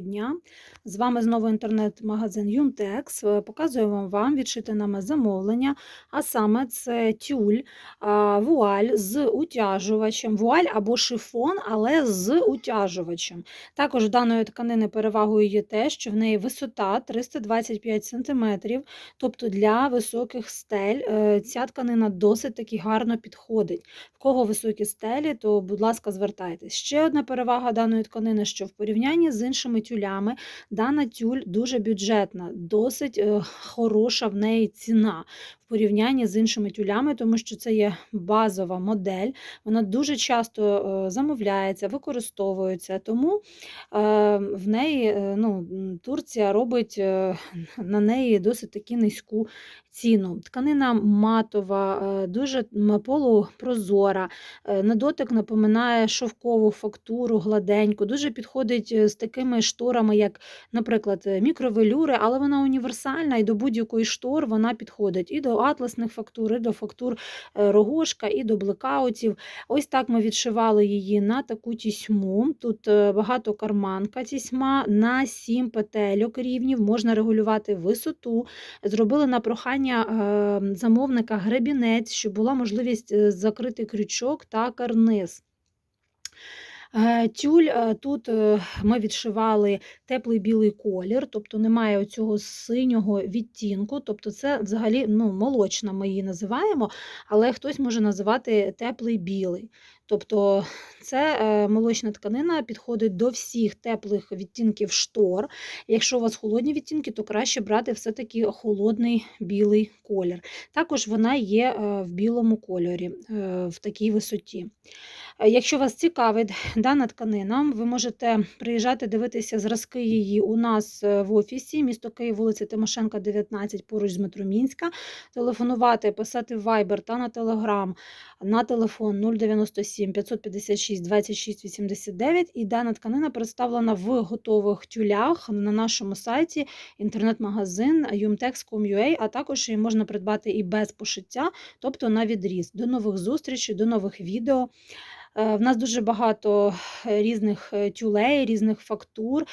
дня! З вами знову інтернет-магазин Юмтекс. Е, Показуємо вам відшите нами замовлення, а саме це тюль, вуаль з утяжувачем, вуаль або шифон, але з утяжувачем. Також даної тканини перевагою є те, що в неї висота 325 см, тобто для високих стель е, ця тканина досить таки гарно підходить. В кого високі стелі, то, будь ласка, звертайтесь. Ще одна перевага даної тканини, що в порівнянні з іншими тюлями дана тюль дуже бюджетна, досить е, хороша в неї ціна в порівнянні з іншими тюлями, тому що це є базова модель. Вона дуже часто е, замовляється, використовується. Тому е, в неї е, ну, Турція робить на неї досить таки низьку ціну. Тканина матова, дуже полупрозора, на дотик напоминає шовкову фактуру, гладеньку, дуже підходить з такими шторами, як, наприклад, мікровелюри, але вона універсальна і до будь-якої штор вона підходить і до атласних фактур, і до фактур е, рогошка, і до блекаутів. Ось так ми відшивали її на таку тісьму. Тут е, багатокарманка тісьма на 7 петельок рівнів, можна регулювати висоту. Зробили на прохання е, замовника гребінець, щоб була можливість закрити крючок та карниз. Е, Тюль е, тут е, ми відшивали теплий білий колір, тобто немає оцього синього відтінку, тобто це взагалі ну, молочна ми її називаємо, але хтось може називати теплий білий. Тобто це молочна тканина підходить до всіх теплих відтінків штор. Якщо у вас холодні відтінки, то краще брати все-таки холодний білий колір. Також вона є в білому кольорі, в такій висоті. Якщо вас цікавить дана тканина, ви можете приїжджати дивитися зразки її у нас е, в офісі, місто Київ, вулиця Тимошенка, 19, поруч з метро Мінська. Телефонувати, писати в Viber та на Telegram на телефон 097 556 26 89. І дана тканина представлена в готових тюлях на нашому сайті інтернет-магазин umtex.com.ua, а також її можна придбати і без пошиття, тобто на відріз. До нових зустрічей, до нових відео. Е, В нас дуже багато е, різних е, тюлей, різних фактур,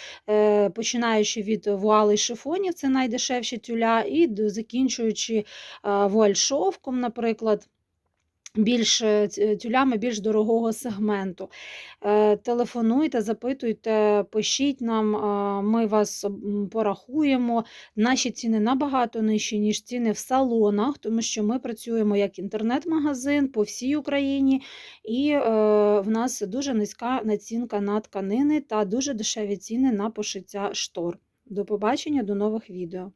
починаючи від вуали шифонів, це найдешевші тюля, і закінчуючи вуаль шовком, наприклад. Більш е, тюлями більш дорогого сегменту. Е, Телефонуйте, запитуйте, пишіть нам, ми вас порахуємо. Наші ціни набагато нижчі, ніж ціни в салонах, тому що ми працюємо як інтернет-магазин по всій Україні, і е, в нас дуже низька націнка на тканини та дуже дешеві ціни на пошиття штор. До побачення, до нових відео.